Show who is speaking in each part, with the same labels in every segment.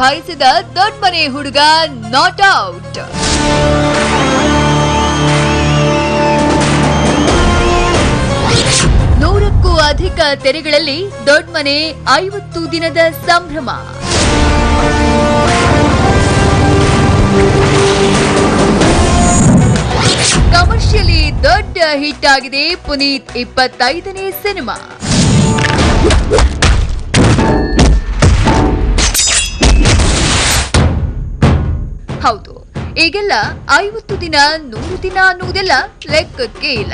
Speaker 1: ನಿಭಾಯಿಸಿದ ದೊಡ್ಡ ಮನೆ ಹುಡುಗ ನಾಟ್ ಔಟ್ ನೂರಕ್ಕೂ ಅಧಿಕ ತೆರೆಗಳಲ್ಲಿ ದೊಡ್ಡ ಮನೆ ಐವತ್ತು ದಿನದ ಸಂಭ್ರಮ. ಕಮರ್ಷಿಯಲಿ ದೊಡ್ಡ ಹಿಟ್ ಆಗಿದೆ ಪುನೀತ್ ಇಪ್ಪತ್ತೈದನೇ ಸಿನಿಮಾ. ಹೌದು. ಈಗೆಲ್ಲ ಐವತ್ತು ದಿನ, ನೂರು ದಿನ ಅನ್ನುವುದೆಲ್ಲ ಲೆಕ್ಕಕ್ಕೆ ಇಲ್ಲ.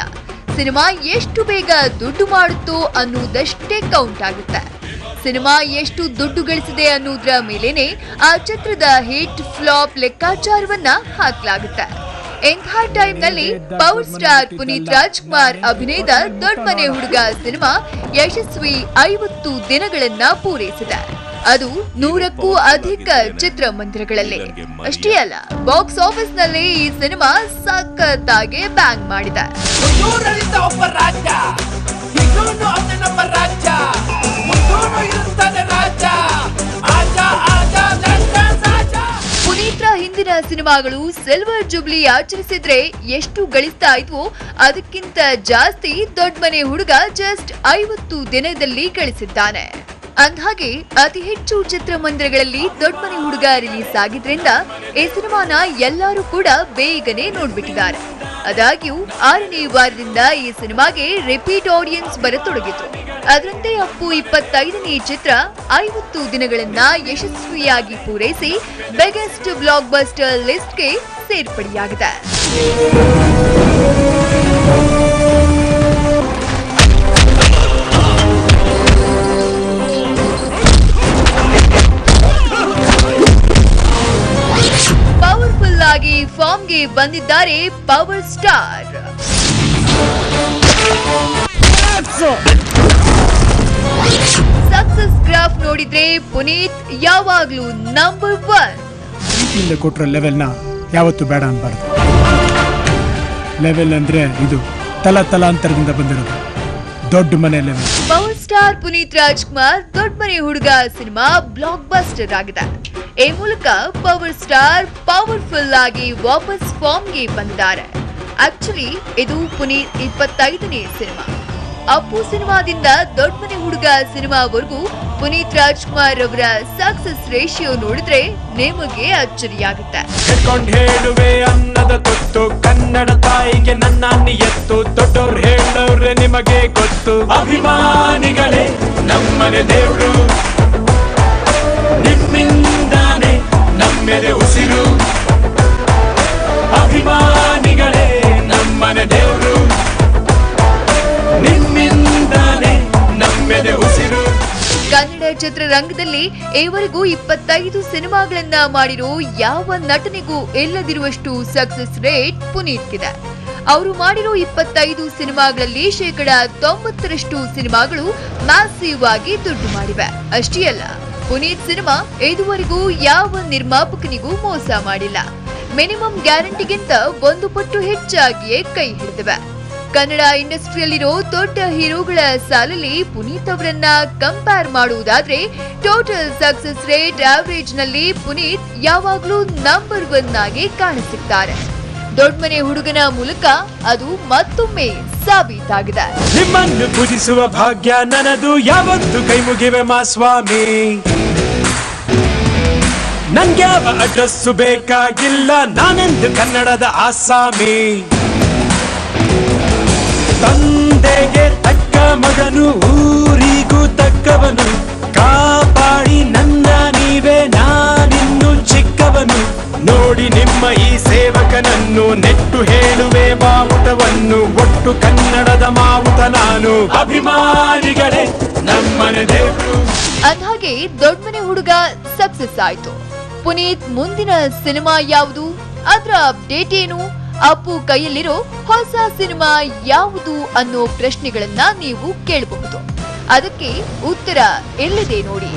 Speaker 1: ಸಿನಿಮಾ ಎಷ್ಟು ಬೇಗ ದುಡ್ಡು ಮಾಡುತ್ತೋ ಅನ್ನುವುದಷ್ಟೇ ಕೌಂಟ್ ಆಗುತ್ತೆ. ಸಿನಿಮಾ ಎಷ್ಟು ದುಡ್ಡು ಗಳಿಸಿದೆ ಅನ್ನೋದ್ರ ಮೇಲೇನೆ ಆ ಚಿತ್ರದ ಹಿಟ್ ಫ್ಲಾಪ್ ಲೆಕ್ಕಾಚಾರವನ್ನ ಹಾಕಲಾಗುತ್ತೆ. ಎಂಥ ಟೈಮ್ನಲ್ಲಿ ಪವರ್ ಸ್ಟಾರ್ ಪುನೀತ್ ರಾಜ್ಕುಮಾರ್ ಅಭಿನಯದ ದೊಡ್ಡ ಮನೆ ಹುಡುಗ ಸಿನಿಮಾ ಯಶಸ್ವಿ ಐವತ್ತು ದಿನಗಳನ್ನ ಪೂರೈಸಿದೆ. ಅದು ನೂರಕ್ಕೂ ಅಧಿಕ ಚಿತ್ರಮಂದಿರಗಳಲ್ಲಿ. ಅಷ್ಟೇ ಅಲ್ಲ ಬಾಕ್ಸ್ ಆಫೀಸ್ನಲ್ಲಿ ಈ ಸಿನಿಮಾ ಸಖತ್ತಾಗಿ ಬ್ಯಾಂಗ್ ಮಾಡಿದೆ. ಪುನೀತ್ರ ಹಿಂದಿನ ಸಿನಿಮಾಗಳು ಸಿಲ್ವರ್ ಜುಬ್ಲಿ ಆಚರಿಸಿದ್ರೆ ಎಷ್ಟು ಗಳಿಸ್ತಾ ಇದ್ವೋ ಅದಕ್ಕಿಂತ ಜಾಸ್ತಿ ದೊಡ್ಡ ಮನೆ ಹುಡುಗ ಜಸ್ಟ್ ಐವತ್ತು ದಿನದಲ್ಲಿ ಗಳಿಸಿದ್ದಾನೆ. ಅಂದ್ಹಾಗೆ, ಅತಿ ಹೆಚ್ಚು ಚಿತ್ರಮಂದಿರಗಳಲ್ಲಿ ದೊಡ್ಡ ಮನೆ ಹುಡುಗ ರಿಲೀಸ್ ಆಗಿದ್ರಿಂದ ಈ ಸಿನಿಮಾನ ಎಲ್ಲರೂ ಕೂಡ ಬೇಗನೆ ನೋಡ್ಬಿಟ್ಟಿದ್ದಾರೆ. ಆದಾಗ್ಯೂ, ಆರನೇ ವಾರದಿಂದ ಈ ಸಿನಿಮಾಗೆ ರಿಪೀಟ್ ಆಡಿಯನ್ಸ್ ಬರತೊಡಗಿದ್ರು ಅದರಂತೆ ಅಪ್ಪು ಇಪ್ಪತ್ತೈದನೇ ಚಿತ್ರ ಐವತ್ತು ದಿನಗಳನ್ನ ಯಶಸ್ವಿಯಾಗಿ ಪೂರೈಸಿ ಬಿಗ್ಗೆಸ್ಟ್ ಬ್ಲಾಕ್ ಬಸ್ಟರ್ ಲಿಸ್ಟ್ಗೆ ಸೇರ್ಪಡೆಯಾಗಿದೆ. ಆಗಿ ಫಾರ್ಮ್ಗೆ ಬಂದಿದ್ದಾರೆ ಪವರ್ ಸ್ಟಾರ್. ಸಕ್ಸಸ್ ಗ್ರಾಫ್ ನೋಡಿದ್ರೆ ಪುನೀತ್ ಯಾವಾಗ್ಲೂ ನಂಬರ್ ಒನ್
Speaker 2: ಪ್ರೀತಿಯಿಂದ ಕೊಟ್ಟಿರೋ ಲೆವೆಲ್ನ ಯಾವತ್ತು ಬೇಡ ಅನ್ಬಾರ್ದು. ಲೆವೆಲ್ ಅಂದ್ರೆ ಇದು ತಲ ತಲಾಂತರದಿಂದ ಬಂದಿರೋದು. ದೊಡ್ಡ ಮನೆ level
Speaker 1: power star Puneeth Rajkumar ದೊಡ್ಡ ಮನೆ ಹುಡುಗ ಸಿನಿಮಾ ಬ್ಲಾಕ್ ಬಸ್ಟರ್ ಆಗಿದೆ. ಈ ಮೂಲಕ ಪವರ್ ಸ್ಟಾರ್ ಪವರ್ಫುಲ್ ಆಗಿ ವಾಪಸ್ ಫಾರ್ಮ್ಗೆ ಬಂದಿದ್ದಾರೆ. ಆಕ್ಚುಲಿ ಇದು ಪುನೀತ್ ಇಪ್ಪತ್ತೈದನೇ ಸಿನಿಮಾ. ಅಪ್ಪು ಸಿನಿಮಾದಿಂದ ದೊಡ್ಡ ಮನೆ ಹುಡುಗ ಸಿನಿಮಾವರೆಗೂ ಪುನೀತ್ ರಾಜ್ಕುಮಾರ್ ಅವರ ಸಕ್ಸಸ್ ರೇಷಿಯೋ ನೋಡಿದ್ರೆ ನಿಮಗೆ ಅಚ್ಚರಿಯಾಗುತ್ತೆ.
Speaker 3: ಕನ್ನಡ ತಾಯಿಗೆ ನನ್ನ ಎತ್ತು, ದೊಡ್ಡವ್ರು ನಿಮಗೆ ಗೊತ್ತು. ಅಭಿಮಾನಿಗಳೇ, ನಮ್ಮನೆ ದೇವರು. ನಿಮ್ಮಿಂದಾನೆ ನಮ್ಮೆದೆ ಉಸಿರು. ಅಭಿಮಾನಿಗಳೇ, ನಮ್ಮನೆ ದೇವರು. ನಿಮ್ಮಿಂದಾನೆ ನಮ್ಮೆದೆ ಉಸಿರು.
Speaker 1: ಕನ್ನಡ ಚಿತ್ರರಂಗದಲ್ಲಿ ಈವರೆಗೂ ಇಪ್ಪತ್ತೈದು ಸಿನಿಮಾಗಳನ್ನ ಮಾಡಿರೋ ಯಾವ ನಟನಿಗೂ ಇಲ್ಲದಿರುವಷ್ಟು ಸಕ್ಸಸ್ ರೇಟ್ ಪುನೀತ್ ಇದೆ ಅವರು ಮಾಡಿರೋ ಇಪ್ಪತ್ತೈದು ಸಿನಿಮಾಗಳಲ್ಲಿ ಶೇಕಡ ತೊಂಬತ್ತರಷ್ಟು ಸಿನಿಮಾಗಳು ಮ್ಯಾಸಿವ್ ಆಗಿ ದುಡ್ಡು ಮಾಡಿವೆ. ಅಷ್ಟೇ ಅಲ್ಲ ಪುನೀತ್ ಸಿನಿಮಾ ಇದುವರೆಗೂ ಯಾವ ನಿರ್ಮಾಪಕನಿಗೂ ಮೋಸ ಮಾಡಿಲ್ಲ. ಮಿನಿಮಮ್ ಗ್ಯಾರಂಟಿಗಿಂತ ಒಂದು ಪಟ್ಟು ಹೆಚ್ಚಾಗಿಯೇ ಕೈ ಹಿಡಿದಿವೆ. ಕನ್ನಡ ಇಂಡಸ್ಟ್ರಿಯಲ್ಲಿರೋ ದೊಡ್ಡ ಹೀರೋಗಳ ಸಾಲಲ್ಲಿ ಪುನೀತ್ ಅವರನ್ನ ಕಂಪೇರ್ ಮಾಡುವುದಾದ್ರೆ, ಟೋಟಲ್ ಸಕ್ಸಸ್ ರೇಟ್ ಆವರೇಜ್ನಲ್ಲಿ ಪುನೀತ್ ಯಾವಾಗಲೂ ನಂಬರ್ ಒನ್ ಆಗಿ ಕಾಣಿಸುತ್ತಾರೆ ದೊಡ್ಡಮನೆ ಹುಡುಗನ ಮೂಲಕ ಅದು ಮತ್ತೊಮ್ಮೆ ಸಾಬೀತಾಗಿದೆ.
Speaker 3: ನಿಮ್ಮನ್ನು ಪೂಜಿಸುವ ಭಾಗ್ಯ ನನದು ಯಾವತ್ತು ಕೈ ಮುಗಿವೆ ಮಾ ಸ್ವಾಮಿ. ನಂಗ್ಯಾವ ಅಡ್ರೆಸ್ಸು ಬೇಕಾಗಿಲ್ಲ, ನಾನೆಂದು ಕನ್ನಡದ ಆಸಾಮಿ. ತಂದೆಗೆ ತಕ್ಕ ಮಗನು, ಊರಿಗೂ ತಕ್ಕವನು. ಕಾಪಾಡಿ ನನ್ನ ನೀವೇ, ನಾನಿನ್ನು ಚಿಕ್ಕವನು. ನೋಡಿ ನಿಮ್ಮ ಈ ನೆಟ್ಟು ಹೇಳುವೆ ಬಾವುಟವನ್ನು, ಒಟ್ಟು ಕನ್ನಡದ ಮಾವುತ ನಾನು. ಅಭಿಮಾನಿಗಳೇ, ನಮ್ಮನೆ ದೇವರು.
Speaker 1: ಅದಾಗೆ ದೊಡ್ಡಮನೆ ಹುಡುಗ ಸಕ್ಸಸ್ ಆಯ್ತು. ಪುನೀತ್ ಮುಂದಿನ ಸಿನಿಮಾ ಯಾವುದು? ಅದರ ಅಪ್ಡೇಟ್ ಏನು? ಅಪ್ಪು ಕೈಯಲ್ಲಿರೋ ಹೊಸ ಸಿನಿಮಾ ಯಾವುದು ಅನ್ನೋ ಪ್ರಶ್ನೆಗಳನ್ನ ನೀವು ಕೇಳಬಹುದು. ಅದಕ್ಕೆ ಉತ್ತರ ಎಲ್ಲಿದೆ ನೋಡಿ.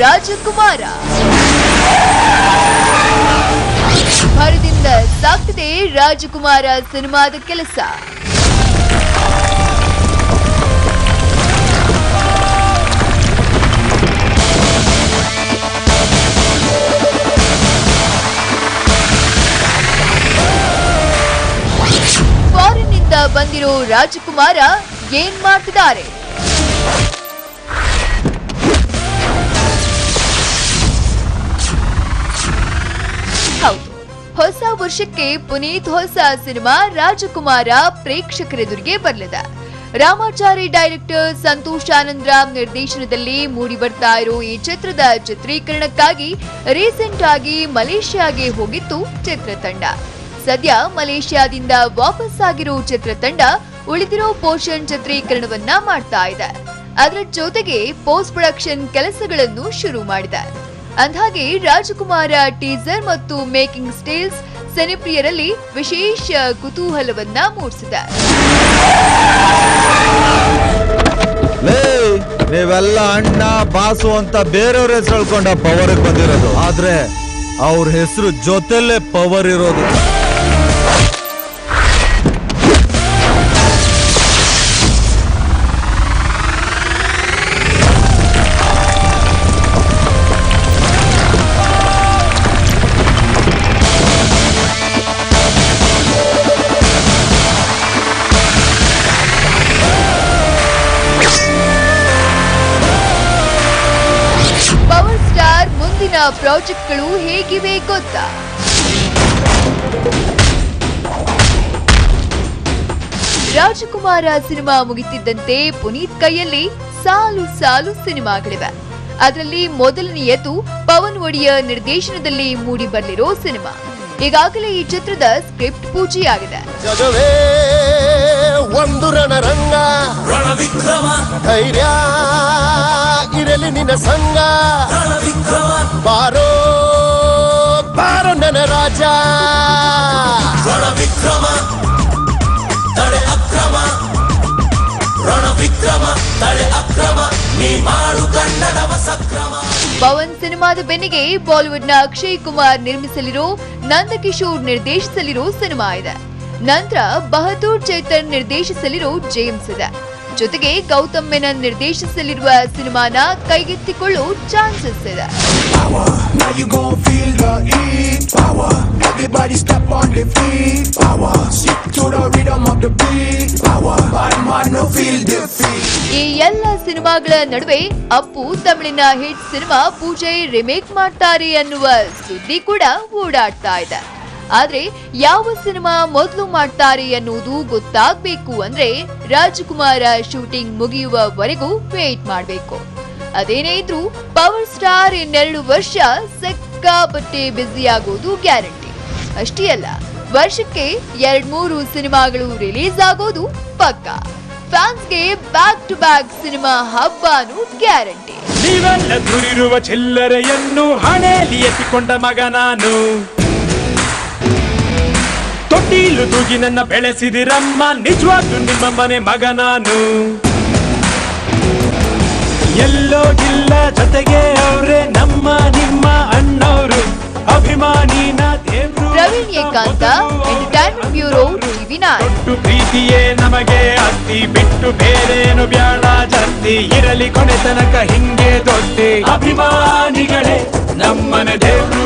Speaker 1: ರಾಜಕುಮಾರ. ಭರದಿಂದ ಸಾಕ್ತಿದೆ ರಾಜಕುಮಾರ ಸಿನಿಮಾದ ಕೆಲಸ. ಬಂದಿರೋ ರಾಜಕುಮಾರ ಏನ್ ಮಾಡ್ತಿದ್ದಾರೆ? ಹೊಸ ವರ್ಷಕ್ಕೆ ಪುನೀತ್ ಹೊಸ ಸಿನಿಮಾ ರಾಜಕುಮಾರ ಪ್ರೇಕ್ಷಕರೆದುರಿಗೆ ಬರಲಿದೆ. ರಾಮಾಚಾರಿ ಡೈರೆಕ್ಟರ್ ಸಂತೋಷ್ ಆನಂದ್ ರಾಮ್ ನಿರ್ದೇಶನದಲ್ಲಿ ಮೂಡಿ ಬರ್ತಾ ಇರೋ ಈ ಚಿತ್ರದ ಚಿತ್ರೀಕರಣಕ್ಕಾಗಿ ರೀಸೆಂಟ್ ಆಗಿ ಮಲೇಷ್ಯಾಗೆ ಹೋಗಿತ್ತು ಚಿತ್ರತಂಡ. ಸದ್ಯ ಮಲೇಷ್ಯಾದಿಂದ ವಾಪಸ್ ಆಗಿರೋ ಚಿತ್ರತಂಡ ಉಳಿದಿರೋ ಪೋರ್ಷನ್ ಚಿತ್ರೀಕರಣವನ್ನ ಮಾಡ್ತಾ ಇದೆ. ಅದರ ಜೊತೆಗೆ ಪೋಸ್ಟ್ ಪ್ರೊಡಕ್ಷನ್ ಕೆಲಸಗಳನ್ನು ಶುರು ಮಾಡಿದೆ. ಅಂದ್ಹಾಗೆ ರಾಜಕುಮಾರ ಟೀಸರ್ ಮತ್ತು ಮೇಕಿಂಗ್ ಸ್ಟೇಲ್ಸ್ ಸೆನಿಪ್ರಿಯರಲ್ಲಿ ವಿಶೇಷ ಕುತೂಹಲವನ್ನ ಮೂಡಿಸಿದೆ.
Speaker 4: ನೀವೆಲ್ಲ ಅಣ್ಣ, ಬಾಸು ಅಂತ ಬೇರೆಯವ್ರ ಹೆಸರು ಹೇಳ್ಕೊಂಡ ಪವರ್ ಬಂದಿರೋದು. ಆದ್ರೆ ಅವ್ರ ಹೆಸರು ಜೊತೆಲೇ ಪವರ್ ಇರೋದು.
Speaker 1: ಪ್ರಾಜೆಕ್ಟ್ಗಳು ಹೇಗಿವೆ ಗೊತ್ತಾ? ರಾಜಕುಮಾರ ಸಿನಿಮಾ ಮುಗಿತಿದ್ದಂತೆ ಪುನೀತ್ ಕೈಯಲ್ಲಿ ಸಾಲು ಸಾಲು ಸಿನಿಮಾಗಳಿವೆ. ಅದರಲ್ಲಿ ಮೊದಲನೆಯದು ಪವನ್ ಒಡಿಯ ನಿರ್ದೇಶನದಲ್ಲಿ ಮೂಡಿ ಬರಲಿರೋ ಸಿನಿಮಾ. ಈಗಾಗಲೇ ಈ ಚಿತ್ರದ ಸ್ಕ್ರಿಪ್ಟ್ ಪೂಜೆಯಾಗಿದೆ
Speaker 5: ಒಂದು ರಣರಂಗ. ಧೈರ್ಯ ಇರಲಿ ನಿನ್ನ ಸಂಗ ಬಾರೋ ಬಾರೋ ನನ್ನ ರಾಜ.
Speaker 1: ಪವನ್ ಸಿನಿಮಾದ ಬೆನ್ನಿಗೆ ಬಾಲಿವುಡ್ನ ಅಕ್ಷಯ್ ಕುಮಾರ್ ನಿರ್ಮಿಸಲಿರೋ ನಂದಕಿಶೋರ್ ನಿರ್ದೇಶಿಸಲಿರೋ ಸಿನಿಮಾ ಇದೆ. ನಂತರ ಬಹದ್ದೂರ್ ಚೇತನ್ ನಿರ್ದೇಶಿಸಲಿರೋ ಜೇಮ್ಸ್ ಇದೆ ಜೊತೆಗೆ ಗೌತಮ್ ಮೆನನ್ ನಿರ್ದೇಶಿಸಲಿರುವ ಸಿನಿಮಾನ ಕೈಗೆತ್ತಿಕೊಳ್ಳೋ ಚಾನ್ಸಸ್ ಇದೆ. ಈ ಎಲ್ಲ ಸಿನಿಮಾಗಳ ನಡುವೆ ಅಪ್ಪು ತಮಿಳಿನ ಹಿಟ್ ಸಿನಿಮಾ ಪೂಜೆ ರಿಮೇಕ್ ಮಾಡ್ತಾರೆ ಅನ್ನುವ ಸುದ್ದಿ ಕೂಡ ಓಡಾಡ್ತಾ ಇದೆ ಆದ್ರೆ ಯಾವ ಸಿನಿಮಾ ಮೊದಲು ಮಾಡ್ತಾರೆ ಅನ್ನೋದು ಗೊತ್ತಾಗ್ಬೇಕು ಅಂದ್ರೆ ರಾಜ್ಕುಮಾರ ಶೂಟಿಂಗ್ ಮುಗಿಯುವವರೆಗೂ ವೇಟ್ ಮಾಡಬೇಕು. ಅದೇನೇ ಇದ್ರೂ ಪವರ್ ಸ್ಟಾರ್ ಇನ್ನೆರಡು ವರ್ಷ ಸಿಕ್ಕಾಪಟ್ಟೆ ಬ್ಯುಸಿ ಆಗೋದು ಗ್ಯಾರಂಟಿ ಅಷ್ಟೇ ಅಲ್ಲ, ವರ್ಷಕ್ಕೆ ಎರಡ್ ಮೂರು ಸಿನಿಮಾಗಳು ರಿಲೀಸ್ ಆಗೋದು ಪಕ್ಕ. ಫ್ಯಾನ್ಸ್ಗೆ ಬ್ಯಾಕ್ ಟು ಬ್ಯಾಕ್ ಸಿನಿಮಾ ಹಬ್ಬನೂ ಗ್ಯಾರಂಟಿ
Speaker 3: ನೀವೆಲ್ಲ ದುರಿರುವ ಚಿಲ್ಲರೆಯನ್ನು ಹಣೆಯಲ್ಲಿ ಎತ್ತಿಕೊಂಡ ಮಗ ನಾನು. ತೊಟ್ಟಿಲು ತೂಗಿ ನನ್ನ ಬೆಳೆಸಿದಿರಮ್ಮ. ನಿಜವಾಗ್ಲೂ ನಿಮ್ಮ ಮನೆ ಮಗ ನಾನು. ಎಲ್ಲೋ ಇಲ್ಲ ಜೊತೆಗೆ ಅವ್ರೆ ನಮ್ಮ ನಿಮ್ಮ ಅಣ್ಣವರು. ಅಭಿಮಾನಿನ ದೇವ್ರು
Speaker 1: ಪ್ರವೀಣ್ ಏಕಾಂತ ಎಂಟರ್ಟೈನ್ಮೆಂಟ್ ಬ್ಯೂರೋ ಟಿವಿ
Speaker 3: ಕೊಟ್ಟು ಪ್ರೀತಿಯೇ ನಮಗೆ ಅತ್ತಿ ಬಿಟ್ಟು ಬೇರೇನು ಬ್ಯಾಡ. ಜಾಸ್ತಿ ಇರಲಿ ಕೊನೆ ತನಕ ಹಿಂಗೆ ದೊಡ್ಡಿ. ಅಭಿಮಾನಿಗಳೇ ನಮ್ಮನೆ ದೇವ್ರು.